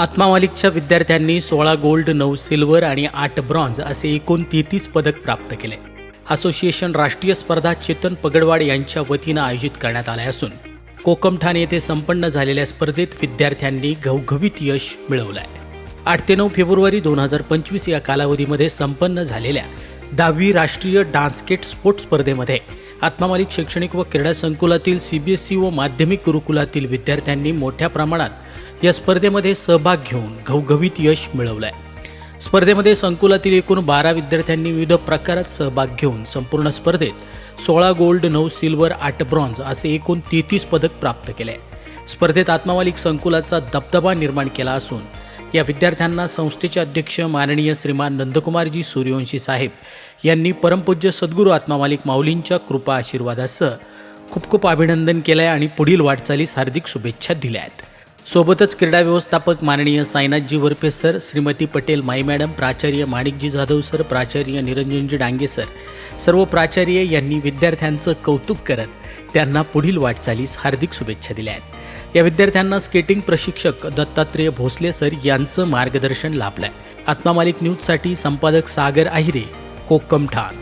आत्मा मालिकच्या विद्यार्थ्यांनी सोळा गोल्ड नऊ सिल्वर आणि आठ ब्रॉन्झ असे एकूण तेहतीस पदक प्राप्त केले. असोसिएशन राष्ट्रीय स्पर्धा चेतन पगडवाड यांच्या वतीनं आयोजित करण्यात आल्या असून कोकमठाण येथे संपन्न झालेल्या स्पर्धेत विद्यार्थ्यांनी घवघवीत यश मिळवलं आहे आठ ते नऊ फेब्रुवारी दोन हजार पंचवीस या कालावधीमध्ये संपन्न झालेल्या दहावी राष्ट्रीय डान्सकेट स्पोर्ट्स स्पर्धेमध्ये आत्मामालिक शैक्षणिक व क्रीडा संकुलातील सी बी एस सी व माध्यमिक गुरुकुलातील विद्यार्थ्यांनी मोठ्या प्रमाणात या स्पर्धेमध्ये सहभाग घेऊन घवघवीत यश मिळवलं आहे स्पर्धेमध्ये संकुलातील एकूण बारा विद्यार्थ्यांनी विविध प्रकारात सहभाग घेऊन संपूर्ण स्पर्धेत सोळा गोल्ड नऊ सिल्वर आठ ब्रॉन्झ असे एकूण तेहतीस पदक प्राप्त केले. स्पर्धेत आत्मामालिक संकुलाचा दबदबा निर्माण केला असून या विद्यार्थ्यांना संस्थेचे अध्यक्ष माननीय श्रीमान नंदकुमारजी सूर्यवंशी साहेब यांनी परमपूज्य सद्गुरू आत्मामालिक माऊलींच्या कृपा आशीर्वादासह खूप खूप अभिनंदन केलं आहे आणि पुढील वाटचालीस हार्दिक शुभेच्छा दिल्या आहेत. सोबतच क्रीडा व्यवस्थापक माननीय साईनाथजी वरपे सर श्रीमती पटेल माई मॅडम प्राचार्य माणिकजी जाधव सर प्राचार्य निरंजनजी डांगे सर सर्व प्राचार्य यांनी विद्यार्थ्यांचं कौतुक करत त्यांना पुढील वाटचालीस हार्दिक शुभेच्छा दिल्या आहेत. या विद्यार्थ्यांना स्केटिंग प्रशिक्षक दत्तात्रेय भोसले सर यांचं मार्गदर्शन लाभलंय. आत्मा मालिक न्यूजसाठी संपादक सागर आहिरे कोकम ठाण